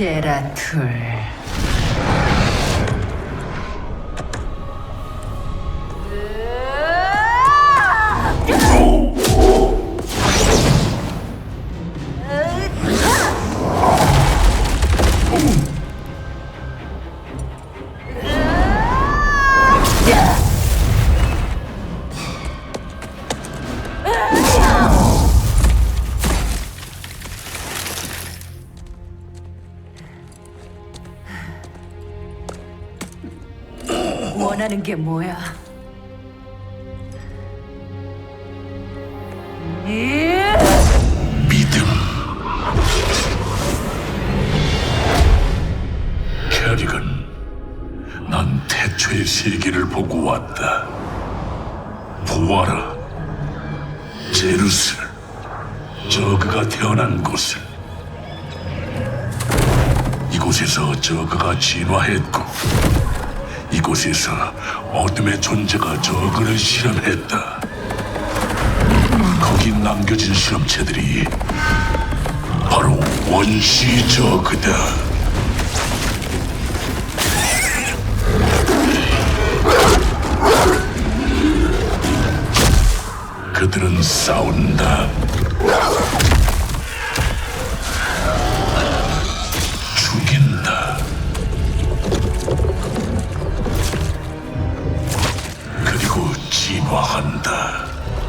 제라툴. 원하는 게 뭐야? 예! 믿음. 캐리건, 난 태초의 세계를 보고 왔다. 보아라, 제루스, 저그가 태어난 곳을. 이곳에서 저그가 진화했고, 이곳에서 어둠의 존재가 저그를 실현했다. 거기 남겨진 실험체들이 바로 원시 저그다. 그들은 싸운다. 그리고 진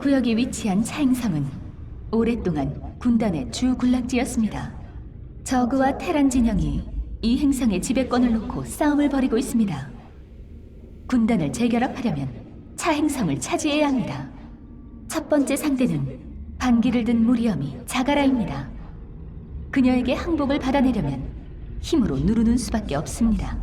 구역에 위치한 차행성은 오랫동안 군단의 주 군락지였습니다. 저그와 테란 진영이 이 행성의 지배권을 놓고 싸움을 벌이고 있습니다. 군단을 재결합하려면 차행성을 차지해야 합니다. 첫 번째 상대는 반기를 든 무리엄이 자가라입니다. 그녀에게 항복을 받아내려면 힘으로 누르는 수밖에 없습니다.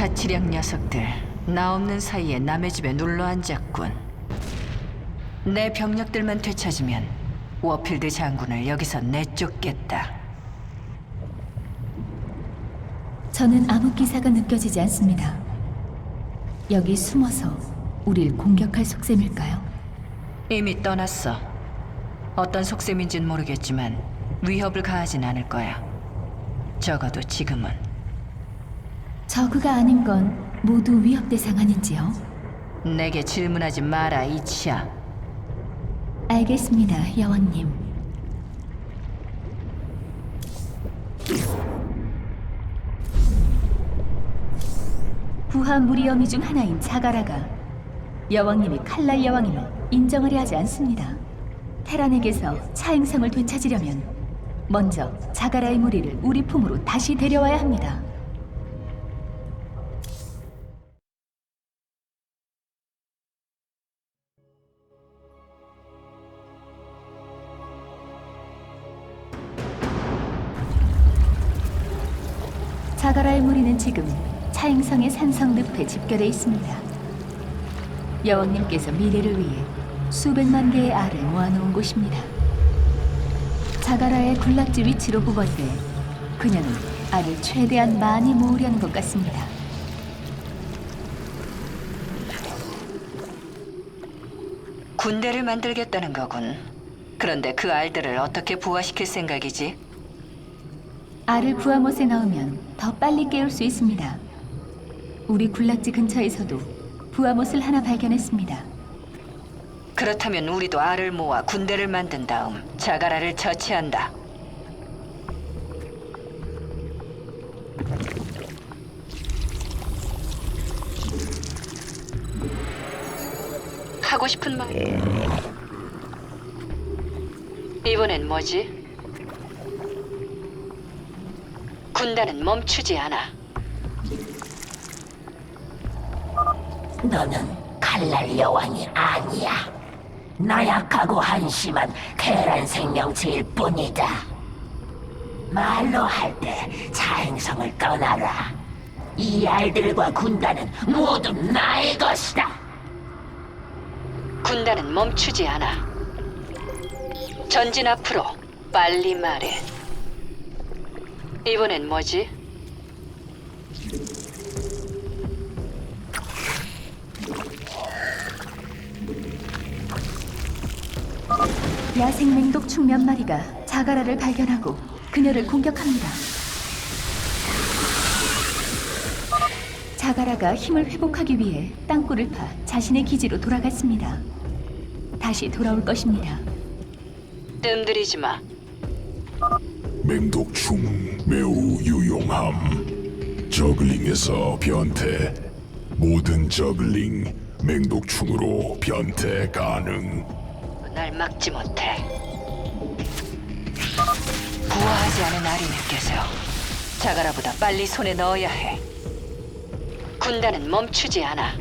자치령 녀석들 나 없는 사이에 남의 집에 눌러 앉았군. 내 병력들만 되찾으면 워필드 장군을 여기서 내쫓겠다. 저는 아무 기사가 느껴지지 않습니다. 여기 숨어서 우릴 공격할 속셈일까요? 이미 떠났어. 어떤 속셈인진 모르겠지만 위협을 가하진 않을 거야. 적어도 지금은 저그가 아닌 건 모두 위협 대상 아닌지요? 내게 질문하지 마라 이치야. 알겠습니다, 여원님. 부하 무리어미 중 하나인 자가라가 여왕님이 칼날 여왕임을 인정하려 하지 않습니다. 테란에게서 차행성을 되찾으려면 먼저 자가라의 무리를 우리 품으로 다시 데려와야 합니다. 산성 늪에 집결해 있습니다. 여왕님께서 미래를 위해 수백만 개의 알을 모아놓은 곳입니다. 자가라의 군락지 위치로 보건대 그녀는 알을 최대한 많이 모으려는 것 같습니다. 군대를 만들겠다는 거군. 그런데 그 알들을 어떻게 부화시킬 생각이지? 알을 부하못에 넣으면 더 빨리 깨울 수 있습니다. 우리 군락지 근처에서도 부하못을 하나 발견했습니다. 그렇다면 우리도 알을 모아 군대를 만든 다음 자가라를 처치한다. 하고 싶은 말. 이번엔 뭐지? 군단은 멈추지 않아. 너는 칼날 여왕이 아니야. 나약하고 한심한 계란 생명체일 뿐이다. 말로 할 때 자행성을 떠나라. 이 알들과 군단은 모두 나의 것이다. 군단은 멈추지 않아. 전진 앞으로 빨리 말해. 이번엔 뭐지? 야생 맹독충 몇 마리가 자가라를 발견하고 그녀를 공격합니다. 자가라가 힘을 회복하기 위해 땅굴을 파 자신의 기지로 돌아갔습니다. 다시 돌아올 것입니다. 뜸들이지 마. 맹독충 매우 유용함. 저글링에서 변태. 모든 저글링 맹독충으로 변태 가능. 날 막지 못해. 부화하지 않은 느껴져. 자가라보다 빨리 손에 넣어야 해. 군단은 멈추지 않아.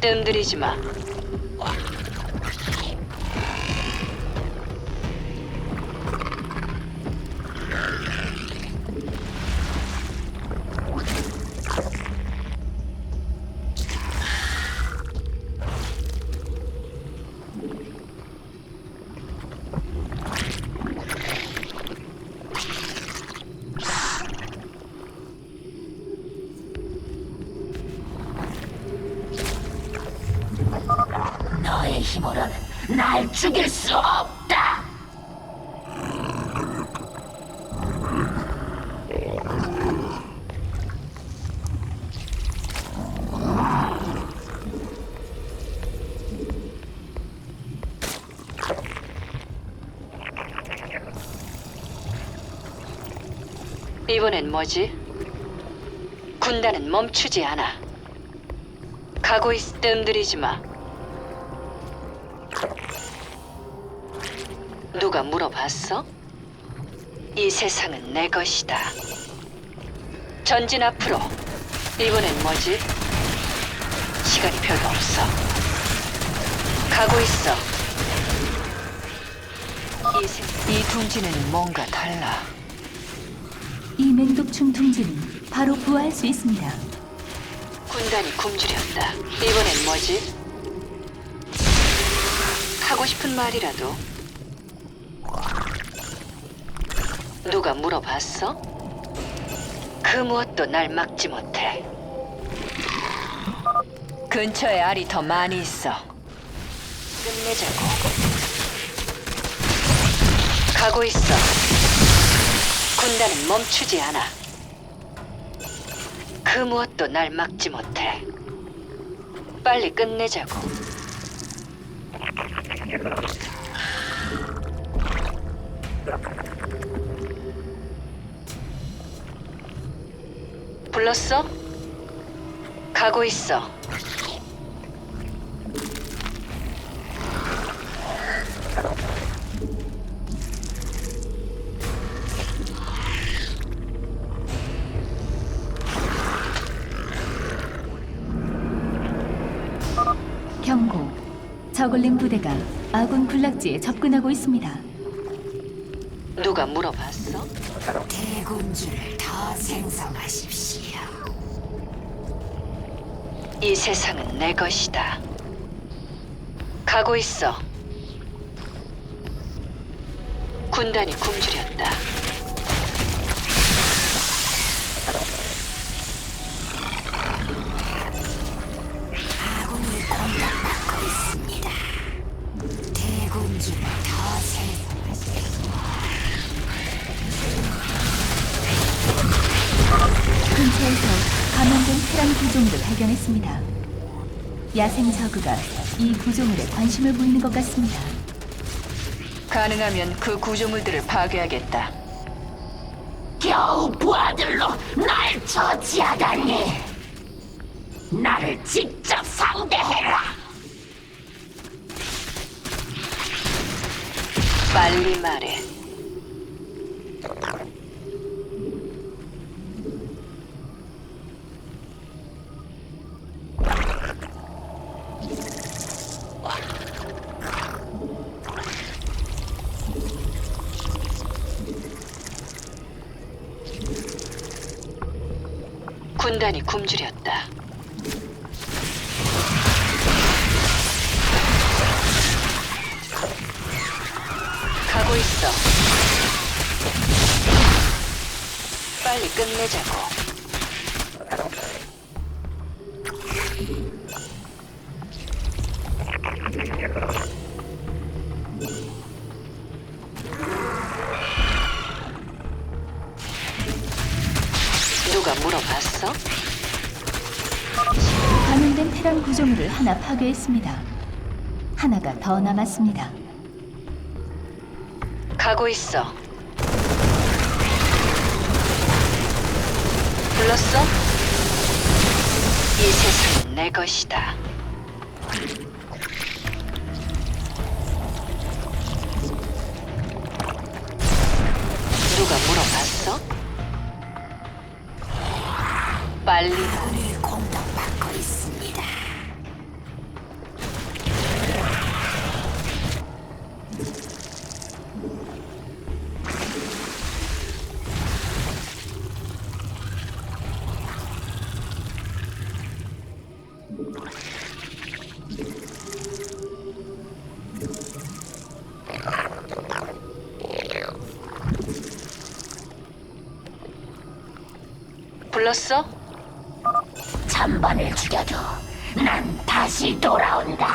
뜸들이지 마. 죽일 수 없다. 이번엔 뭐지? 군단은 멈추지 않아. 가고 있, 뜸들이지 마. 누가 물어봤어? 이 세상은 내 것이다. 전진 앞으로. 이번엔 뭐지? 시간이 별로 없어. 가고 있어. 이, 세, 이 둥지는 뭔가 달라. 이 맹독충 둥지는 바로 부화할 수 있습니다. 군단이 굶주렸다. 이번엔 뭐지? 하고 싶은 말이라도. 누가 물어봤어? 그 무엇도 날 막지 못해. 근처에 알이 더 많이 있어. 끝내자고. 가고 있어. 군단은 멈추지 않아. 그 무엇도 날 막지 못해. 빨리 끝내자고. 불렀어? 가고 있어. 경고. 저글링 부대가 아군 군락지에 접근하고 있습니다. 누가 물어봤어? 대군주를 더 생성하십시오. 이 세상은 내 것이다. 가고 있어. 군단이 굶주렸다. 야생 저그가 이 구조물에 관심을 보이는 것 같습니다. 가능하면 그 구조물들을 파괴하겠다. 겨우 부하들로 날 처치하다니. 나를 직접 상대해라. 빨리 말해. 군단이 굶주렸다. 가고 있어. 빨리 끝내자고. 누가 물어봤어? 감염된 테란 구조물을 하나 파괴했습니다. 하나가 더 남았습니다. 가고 있어. 불렀어? 이 세상은 내 것이다. 누가 물어봤어? 빨리 불렀어? 천번을 죽여도 난 다시 돌아온다.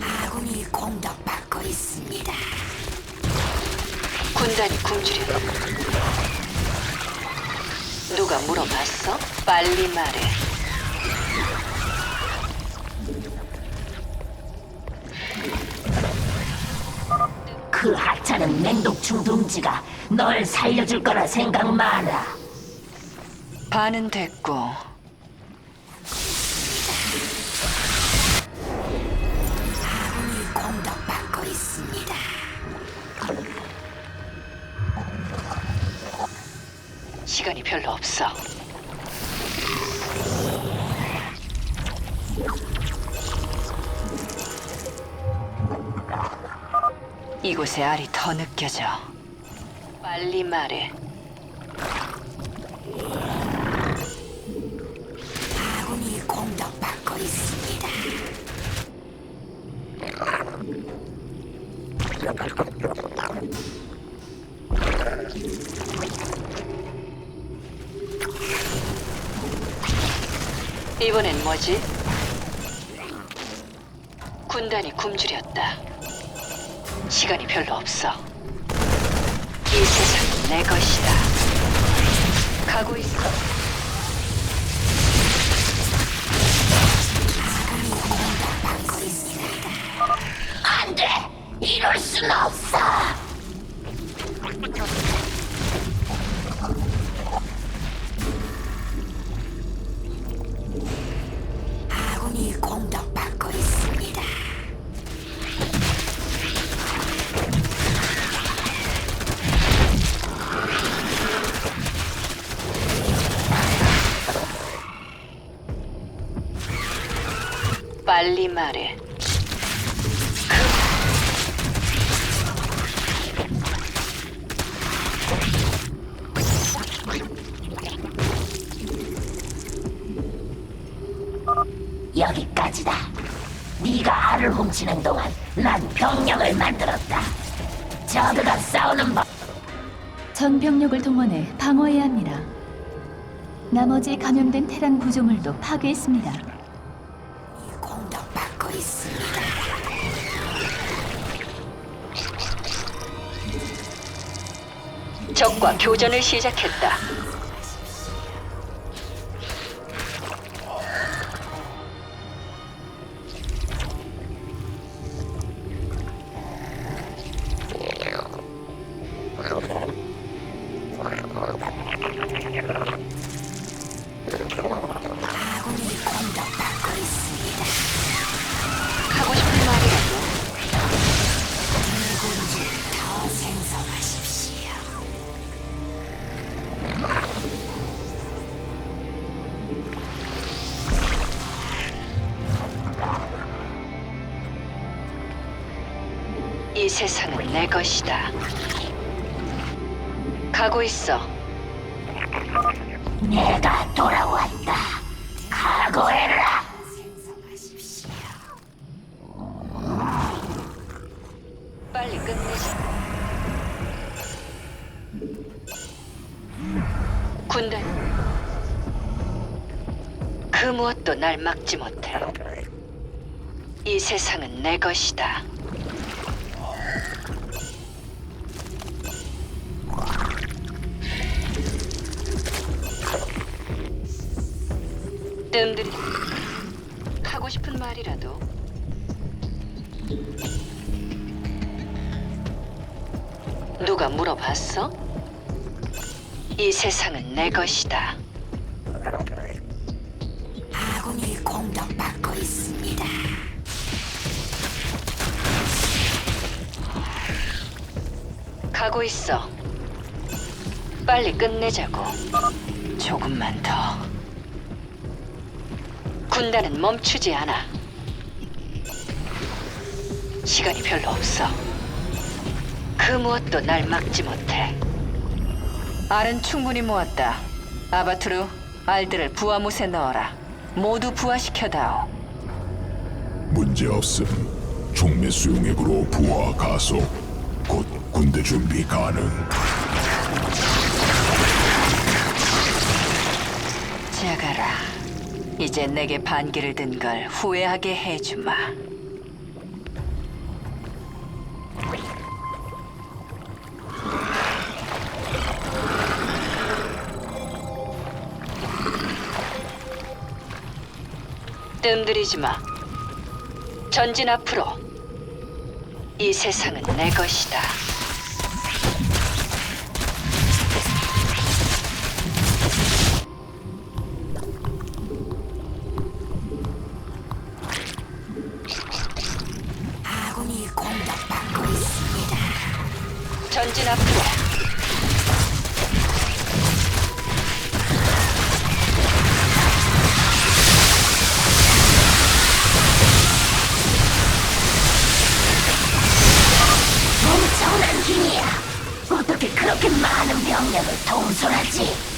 아군이 공격받고 있습니다. 군단이 굶주려. 누가 물어봤어? 빨리 말해. 둥지가 널 살려줄 거라 생각 마라. 반은 됐고 공격받고 있습니다. 시간이 별로 없어. 이곳의 알이 더 느껴져. 빨리 말해. 아군이 공격받고 있습니다. 이번엔 뭐지? 군단이 굶주렸다. 시간이 별로 없어. 이 세상은 내 것이다. 가고 있어. 안 돼! 이럴 순 없어! 빨리 말해. 여기까지다. 네가 알을 훔치는 동안 난 병력을 만들었다. 저그가 싸우는 법 전 병력을 동원해 방어해야 합니다. 나머지 감염된 테란 구조물도 파괴했습니다. 적과 교전을 시작했다. 이 세상은 내 것이다. 가고 있어. 내가 돌아왔다. 각오해라. 빨리 끝내자. 군대. 그 무엇도 날 막지 못해. 이 세상은 내 것이다. 뜸들이 하고 싶은 말이라도 누가 물어봤어? 이 세상은 내 것이다. 아군이 공격받고 있습니다. 가고 있어. 빨리 끝내자고. 조금만 더. 군단은 멈추지 않아. 시간이 별로 없어. 그 무엇도 날 막지 못해. 알은 충분히 모았다. 아바투르, 알들을 부하못에 넣어라. 모두 부하시켜다오. 문제 없음. 종매 수용액으로 부하 가속. 곧 군대 준비 가능. 자가라. 이제 내게 반기를 든 걸 후회하게 해주마. 뜸들이지 마. 전진 앞으로. 이 세상은 내 것이다. 그렇게 많은 병력을 통솔하지?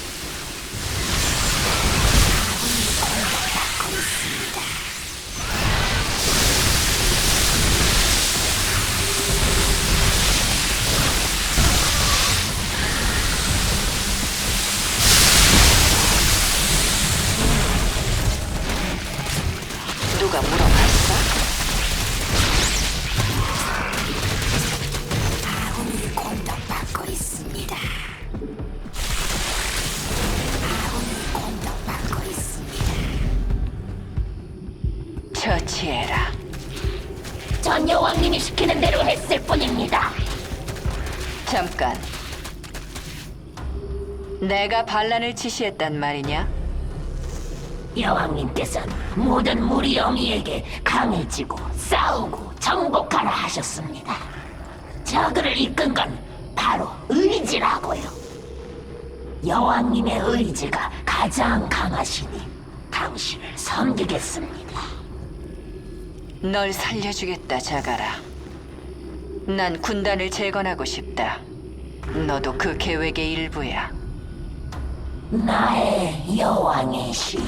전 여왕님이 시키는 대로 했을 뿐입니다. 잠깐. 내가 반란을 지시했단 말이냐? 여왕님께서는 모든 무리 영이에게 강해지고 싸우고 정복하라 하셨습니다. 저그를 이끈 건 바로 의지라고요. 여왕님의 의지가 가장 강하시니 당신을 섬기겠습니다. 널 살려주겠다, 자가라. 난 군단을 재건하고 싶다. 너도 그 계획의 일부야. 나의 여왕의 시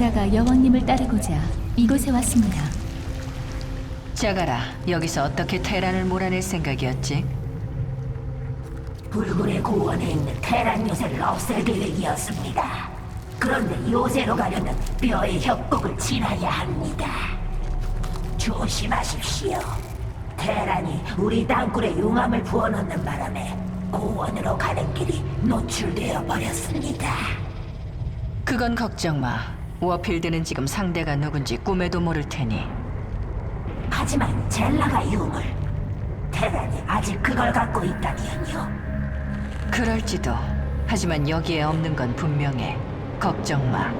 자가라가 여왕님을 따르고자 이곳에 왔습니다. 자가라, 여기서 어떻게 테란을 몰아낼 생각이었지? 불굴의 고원에 있는 테란 요새를 없앨 계획이었습니다. 그런데 요새로 가려면 뼈의 협곡을 지나야 합니다. 조심하십시오. 테란이 우리 땅굴에 용암을 부어넣는 바람에 고원으로 가는 길이 노출되어 버렸습니다. 그건 걱정 마. 워필드는 지금 상대가 누군지 꿈에도 모를 테니. 하지만 젤라가 유물. 테란이 아직 그걸 갖고 있다면요. 그럴지도. 하지만 여기에 없는 건 분명해. 걱정 마.